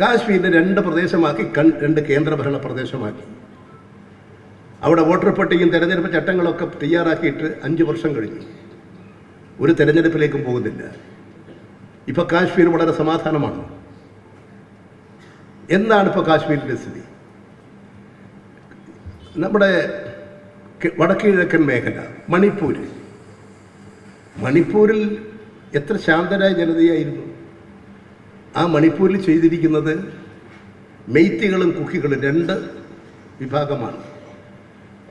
കാശ്മീരിനെ രണ്ട് പ്രദേശമാക്കി കൺ- രണ്ട് കേന്ദ്രഭരണ പ്രദേശമാക്കി. അവിടെ വോട്ടർ പട്ടികയും തെരഞ്ഞെടുപ്പ് ചട്ടങ്ങളൊക്കെ തയ്യാറാക്കിയിട്ട് അഞ്ച് വർഷം കഴിഞ്ഞു. ഒരു തെരഞ്ഞെടുപ്പിലേക്കും പോകുന്നില്ല. ഇപ്പൊ കാശ്മീർ വളരെ സമാധാനമാണ്. എന്താണ് ഇപ്പോൾ കാശ്മീരിന്റെ സ്ഥിതി? നമ്മുടെ വടക്കുകിഴക്കൻ മേഖല മണിപ്പൂര്. മണിപ്പൂരിൽ എത്ര ശാന്തരായ ജനതയായിരുന്നു? ആ മണിപ്പൂരിൽ ചെയ്തിരിക്കുന്നത് മെയ്ത്തികളും കുക്കികളും രണ്ട് വിഭാഗമാണ്.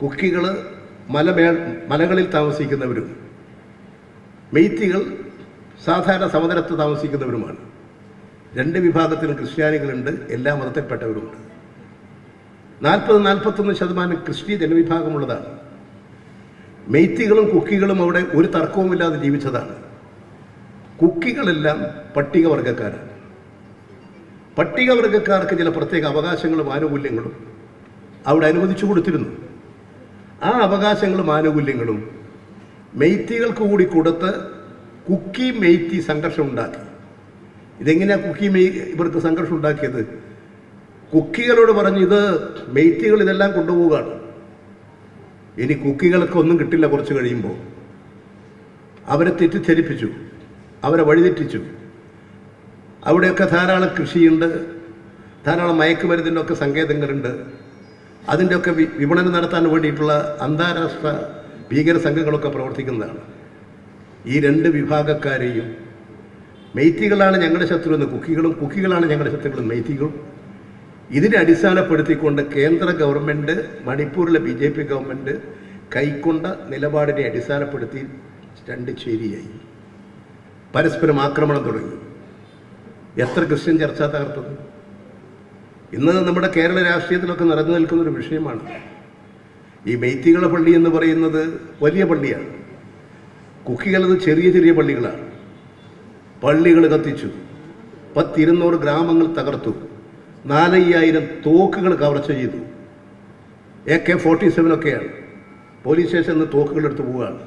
കുക്കികൾ മലമേ മലകളിൽ താമസിക്കുന്നവരും മെയ്ത്തികൾ സാധാരണ സമതലത്ത് താമസിക്കുന്നവരുമാണ്. രണ്ട് വിഭാഗത്തിലും ക്രിസ്ത്യാനികളുണ്ട് എല്ലാ മതത്തിൽപ്പെട്ടവരുമുണ്ട്. നാൽപ്പത് നാൽപ്പത്തൊന്ന് ശതമാനം ക്രിസ്ത്യ ജനവിഭാഗമുള്ളതാണ്. മെയ്ത്തികളും കുക്കികളും അവിടെ ഒരു തർക്കവുമില്ലാതെ ജീവിച്ചതാണ്. കുക്കികളെല്ലാം പട്ടികവർഗക്കാരാണ് പട്ടികവർഗക്കാർക്ക് ചില പ്രത്യേക അവകാശങ്ങളും ആനുകൂല്യങ്ങളും അവിടെ അനുവദിച്ചു കൊടുത്തിരുന്നു. ആ അവകാശങ്ങളും ആനുകൂല്യങ്ങളും മെയ്ത്തികൾക്ക് കൂടി കൊടുത്ത് കുക്കി മെയ്ത്തി സംഘർഷം ഉണ്ടാക്കി. ഇതെങ്ങനെയാണ് കുക്കി മെയ് ഇവർക്ക് സംഘർഷം ഉണ്ടാക്കിയത്? കുക്കികളോട് പറഞ്ഞു ഇത് മെയ്ത്തികൾ ഇതെല്ലാം കൊണ്ടുപോവുകയാണ്. ഇനി കുക്കികൾക്ക് ഒന്നും കിട്ടില്ല കുറച്ച് കഴിയുമ്പോൾ. അവരെ തെറ്റിദ്ധരിപ്പിച്ചു. അവരെ വഴിതെറ്റിച്ചു. അവിടെയൊക്കെ ധാരാളം കൃഷിയുണ്ട്. ധാരാളം മയക്കുമരുന്നിന്റെ ഒക്കെ സങ്കേതങ്ങളുണ്ട്. അതിന്റെയൊക്കെ വിപണനം നടത്താൻ വേണ്ടിയിട്ടുള്ള അന്താരാഷ്ട്ര ഭീകര സംഘങ്ങളൊക്കെ പ്രവർത്തിക്കുന്നതാണ്. ഈ രണ്ട് വിഭാഗക്കാരെയും മെയ്ത്തികളാണ് ഞങ്ങളുടെ ശത്രു എന്ന് കുക്കികളും കുക്കികളാണ് ഞങ്ങളുടെ ശത്രുക്കളും മെയ്ത്തികളും. ഇതിനെ അടിസ്ഥാനപ്പെടുത്തിക്കൊണ്ട് കേന്ദ്ര ഗവൺമെന്റ് മണിപ്പൂരിലെ ബി ജെ പി ഗവൺമെന്റ് കൈക്കൊണ്ട നിലപാടിനെ അടിസ്ഥാനപ്പെടുത്തി രണ്ട് ചേരിയായി. പരസ്പരം ആക്രമണം തുടങ്ങി. എത്ര ക്രിസ്ത്യൻ ചർച്ച തകർത്തത് ഇന്ന് നമ്മുടെ കേരള രാഷ്ട്രീയത്തിലൊക്കെ നിറഞ്ഞു നിൽക്കുന്ന ഒരു വിഷയമാണ്. ഈ മെയ്ത്തികള പള്ളി എന്ന് പറയുന്നത് വലിയ പള്ളിയാണ്. കുക്കികളത് ചെറിയ ചെറിയ പള്ളികളാണ്. പള്ളികൾ കത്തിച്ചു. പത്തിരുന്നൂറ് ഗ്രാമങ്ങൾ തകർത്തു. നാലയ്യായിരം തോക്കുകൾ കവർച്ച ചെയ്തു. എ കെ ഫോർട്ടി സെവൻ ഒക്കെയാണ്. പോലീസ് സ്റ്റേഷനിൽ നിന്ന് തോക്കുകൾ എടുത്ത് പോവുകയാണ്.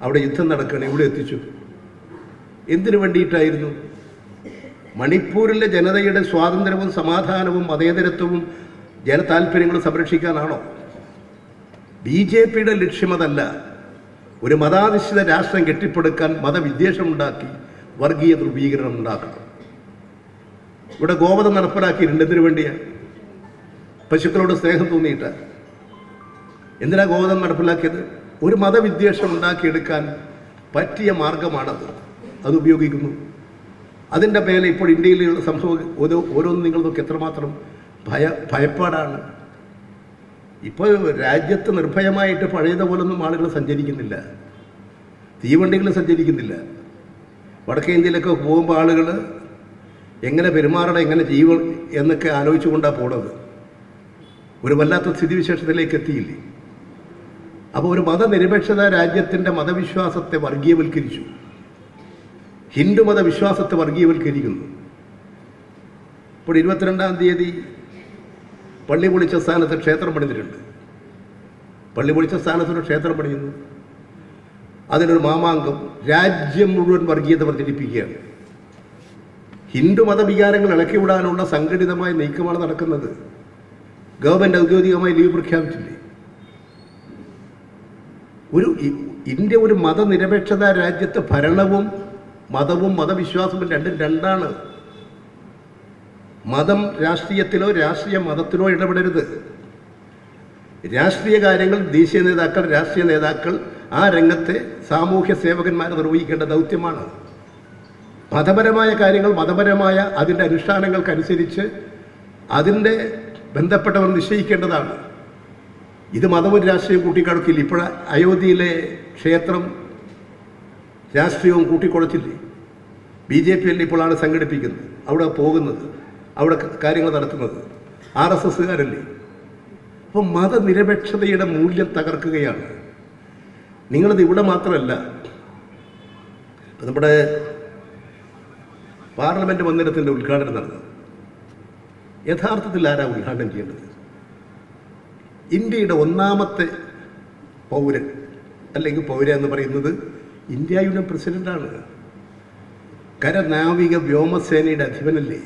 അവിടെ യുദ്ധം നടക്കുകയാണ്. ഇവിടെ എത്തിച്ചു. എന്തിനു വേണ്ടിയിട്ടായിരുന്നു? മണിപ്പൂരിലെ ജനതയുടെ സ്വാതന്ത്ര്യവും സമാധാനവും മതേതരത്വവും ജനതാൽപര്യങ്ങളും സംരക്ഷിക്കാനാണോ? ബി ജെ പിയുടെ ലക്ഷ്യമതല്ല ഒരു മതാധിഷ്ഠിത രാഷ്ട്രം കെട്ടിപ്പടുക്കാൻ മതവിദ്വേഷമുണ്ടാക്കി വർഗീയ ധ്രുവീകരണം ഉണ്ടാക്കണം. ഇവിടെ ഗോവധം നടപ്പിലാക്കിയിട്ടുണ്ട് എന്തിനു വേണ്ടിയാണ്. പശുക്കളോട് സ്നേഹം തോന്നിയിട്ട്. എന്തിനാ ഗോവധം നടപ്പിലാക്കിയത്? ഒരു മതവിദ്വേഷം ഉണ്ടാക്കിയെടുക്കാൻ പറ്റിയ മാർഗമാണത്. അത് ഉപയോഗിക്കുന്നു. അതിന്റെ മേലെ ഇപ്പോൾ ഇന്ത്യയിലുള്ള സംഭവം ഓരോ ഓരോന്നും നിങ്ങൾ നോക്കി എത്രമാത്രം ഭയ ഭയപ്പാടാണ്. ഇപ്പോൾ രാജ്യത്ത് നിർഭയമായിട്ട് പഴയതുപോലൊന്നും ആളുകൾ സഞ്ചരിക്കുന്നില്ല. തീവണ്ടികൾ സഞ്ചരിക്കുന്നില്ല. വടക്കേ ഇന്ത്യയിലൊക്കെ പോകുമ്പോൾ ആളുകൾ എങ്ങനെ പെരുമാറണം എങ്ങനെ ജീവ എന്നൊക്കെ ആലോചിച്ചുകൊണ്ടാണ് പോണത്. ഒരു വല്ലാത്ത സ്ഥിതിവിശേഷത്തിലേക്ക് എത്തിയില്ലേ? അപ്പോൾ ഒരു മതനിരപേക്ഷത രാജ്യത്തിന്റെ മതവിശ്വാസത്തെ വർഗീയവൽക്കരിച്ചു. ഹിന്ദു വിശ്വാസത്തെ വർഗീയവൽക്കരിക്കുന്നു. ഇപ്പോൾ ഇരുപത്തിരണ്ടാം തീയതി പള്ളി പൊളിച്ച സ്ഥാനത്ത് ക്ഷേത്രം പണിതിട്ടുണ്ട്. പള്ളി പൊളിച്ച സ്ഥാനത്ത് ഒരു ക്ഷേത്രം പണിയുന്നു. അതിനൊരു മാമാങ്കം രാജ്യം മുഴുവൻ വർഗീയത പ്രചരിപ്പിക്കുകയാണ് ഹിന്ദു മതവികാരങ്ങൾ ഇളക്കിവിടാനുള്ള സംഘടിതമായ നീക്കമാണ് നടക്കുന്നത്. ഗവൺമെന്റ് ഔദ്യോഗികമായി ലീവ് പ്രഖ്യാപിച്ചില്ലേ? ഒരു ഇന്ത്യ ഒരു മതനിരപേക്ഷത രാജ്യത്തെ ഭരണവും മതവും മതവിശ്വാസവും രണ്ടും രണ്ടാണ്. മതം രാഷ്ട്രീയത്തിലോ രാഷ്ട്രീയ മതത്തിലോ ഇടപെടരുത്. രാഷ്ട്രീയ കാര്യങ്ങൾ ദേശീയ നേതാക്കൾ രാഷ്ട്രീയ നേതാക്കൾ ആ രംഗത്തെ സാമൂഹ്യ സേവകന്മാർ നിർവഹിക്കേണ്ട ദൗത്യമാണ്. മതപരമായ കാര്യങ്ങൾ മതപരമായ അതിന്റെ അനുഷ്ഠാനങ്ങൾക്കനുസരിച്ച് അതിന്റെ ബന്ധപ്പെട്ടവർ നിശ്ചയിക്കേണ്ടതാണ്. ഇത് മതവും രാഷ്ട്രീയം കൂട്ടിക്കടക്കില്ല ഇപ്പോൾ അയോധ്യയിലെ ക്ഷേത്രം രാഷ്ട്രീയവും കൂട്ടിക്കുഴച്ചില്ലേ ബി ജെ പി അല്ലേ ഇപ്പോഴാണ് സംഘടിപ്പിക്കുന്നത്? അവിടെ പോകുന്നത്? അവിടെ കാര്യങ്ങൾ നടത്തുന്നത്? ആർ എസ് എസ്സുകാരല്ലേ? അപ്പം മതനിരപേക്ഷതയുടെ മൂല്യം തകർക്കുകയാണ്. നിങ്ങളത് ഇവിടെ മാത്രമല്ല. നമ്മുടെ പാർലമെന്റ് മന്ദിരത്തിന്റെ ഉദ്ഘാടനം നടന്നത്. യഥാർത്ഥത്തിൽ ആരാ ഉദ്ഘാടനം ചെയ്യേണ്ടത്? ഇന്ത്യയുടെ ഒന്നാമത്തെ പൗരൻ അല്ലെങ്കിൽ പൗര എന്ന് പറയുന്നത് ഇന്ത്യയുടെ പ്രസിഡന്റാണ് കരനാവിക വ്യോമസേനയുടെ അധിപനല്ലേ?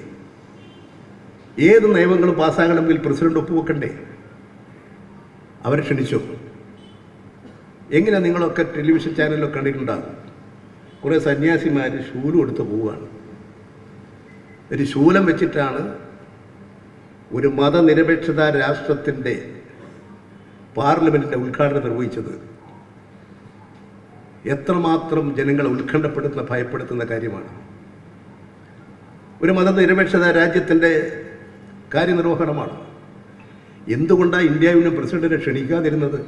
ഏത് നിയമങ്ങളും പാസ്സാകണമെങ്കിൽ പ്രസിഡന്റ് ഒപ്പുവെക്കണ്ടേ? അവരെ ക്ഷണിച്ചു? എങ്ങനെ നിങ്ങളൊക്കെ ടെലിവിഷൻ ചാനലിലൊക്കെ കണ്ടിട്ടുണ്ടാകും കുറേ സന്യാസിമാർ ശൂലം എടുത്ത് പോവുകയാണ്. ഒരു ശൂലം വെച്ചിട്ടാണ് ഒരു മതനിരപേക്ഷത രാഷ്ട്രത്തിന്റെ പാർലമെന്റിന്റെ ഉദ്ഘാടനം നിർവഹിച്ചത്. എത്രമാത്രം ജനങ്ങളെ ഉത്കണ്ഠപ്പെടുത്തുന്ന ഭയപ്പെടുത്തുന്ന കാര്യമാണ്. ഒരു മതനിരപേക്ഷത രാജ്യത്തിന്റെ കാര്യനിർവഹണമാണ്. എന്തുകൊണ്ടാണ് ഇന്ത്യ യൂണിയൻ പ്രസിഡന്റിനെ ക്ഷണിക്കാതിരുന്നത്?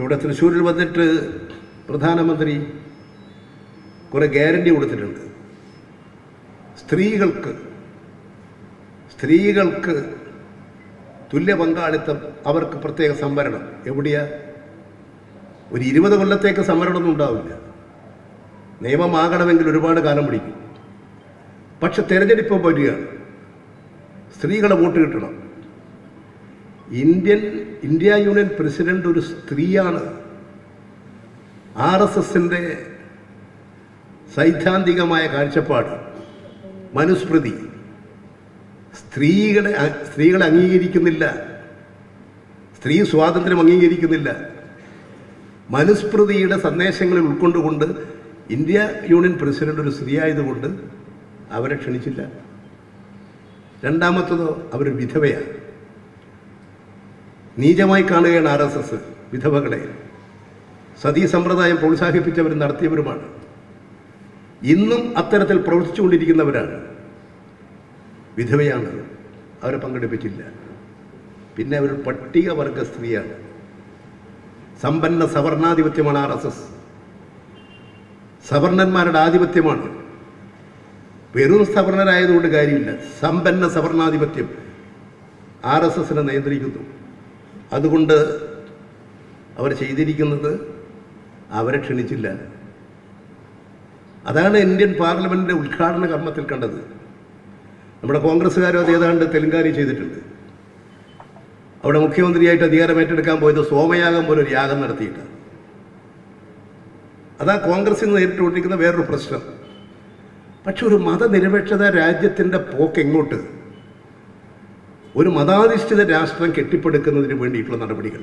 ഇവിടെ തൃശ്ശൂരിൽ വന്നിട്ട് പ്രധാനമന്ത്രി കുറെ ഗ്യാരണ്ടി കൊടുത്തിട്ടുണ്ട്. സ്ത്രീകൾക്ക് സ്ത്രീകൾക്ക് തുല്യ പങ്കാളിത്തം അവർക്ക് പ്രത്യേക സംവരണം. എവിടെയാ? ഒരു ഇരുപത് കൊല്ലത്തേക്ക് സമരണമൊന്നും ഉണ്ടാവില്ല. നിയമമാകണമെങ്കിൽ ഒരുപാട് കാലം പിടിക്കും. പക്ഷെ തെരഞ്ഞെടുപ്പ് വരികയാണ്. സ്ത്രീകളെ വോട്ട് കിട്ടണം. ഇന്ത്യൻ ഇന്ത്യ യൂണിയൻ പ്രസിഡന്റ് ഒരു സ്ത്രീയാണ്. ആർ എസ് എസിന്റെ സൈദ്ധാന്തികമായ കാഴ്ചപ്പാട് മനുസ്മൃതി. സ്ത്രീകളെ സ്ത്രീകളെ അംഗീകരിക്കുന്നില്ല. സ്ത്രീ സ്വാതന്ത്ര്യം അംഗീകരിക്കുന്നില്ല. മനുസ്മൃതിയുടെ സന്ദേശങ്ങളിൽ ഉൾക്കൊണ്ടുകൊണ്ട് ഇന്ത്യ യൂണിയൻ പ്രസിഡന്റ് ഒരു സ്ത്രീ ആയതുകൊണ്ട് അവരെ ക്ഷണിച്ചില്ല. രണ്ടാമത്തതോ അവർ വിധവയാണ്. നീചമായി കാണുകയാണ് ആർ എസ് എസ് വിധവകളെ. സതീ സമ്പ്രദായം പ്രോത്സാഹിപ്പിച്ചവരും നടത്തിയവരുമാണ്. ഇന്നും അത്തരത്തിൽ പ്രവർത്തിച്ചുകൊണ്ടിരിക്കുന്നവരാണ്. വിധവയാണ് അവരെ പങ്കെടുപ്പിച്ചില്ല. പിന്നെ അവർ പട്ടികവർഗ സ്ത്രീയാണ്. സമ്പന്ന സവർണാധിപത്യമാണ് ആർ എസ് എസ്. സവർണന്മാരുടെ ആധിപത്യമാണ്. വെറും സവർണരായതുകൊണ്ട് കാര്യമില്ല. സമ്പന്ന സവർണാധിപത്യം ആർ എസ് എസിനെ നിയന്ത്രിക്കുന്നു. അതുകൊണ്ട് അവർ ചെയ്തിരിക്കുന്നത് അവരെ ക്ഷണിച്ചില്ല. അതാണ് ഇന്ത്യൻ പാർലമെന്റിന്റെ ഉദ്ഘാടന കർമ്മത്തിൽ കണ്ടത്. നമ്മുടെ കോൺഗ്രസ്സുകാരും അത് ഏതാണ്ട് തെലുങ്കാരി ചെയ്തിട്ടുണ്ട്. അവിടെ മുഖ്യമന്ത്രിയായിട്ട് അധികാരം ഏറ്റെടുക്കാൻ പോയത് സോമയാഗം പോലെ ഒരു യാഗം നടത്തിയിട്ട്. അതാ കോൺഗ്രസ് നിന്ന് നേരിട്ടുകൊണ്ടിരിക്കുന്ന വേറൊരു പ്രശ്നം. പക്ഷെ ഒരു മതനിരപേക്ഷത രാജ്യത്തിന്റെ പോക്ക് എങ്ങോട്ട്? ഒരു മതാധിഷ്ഠിത രാഷ്ട്രം കെട്ടിപ്പടുക്കുന്നതിന് വേണ്ടിയിട്ടുള്ള നടപടികൾ.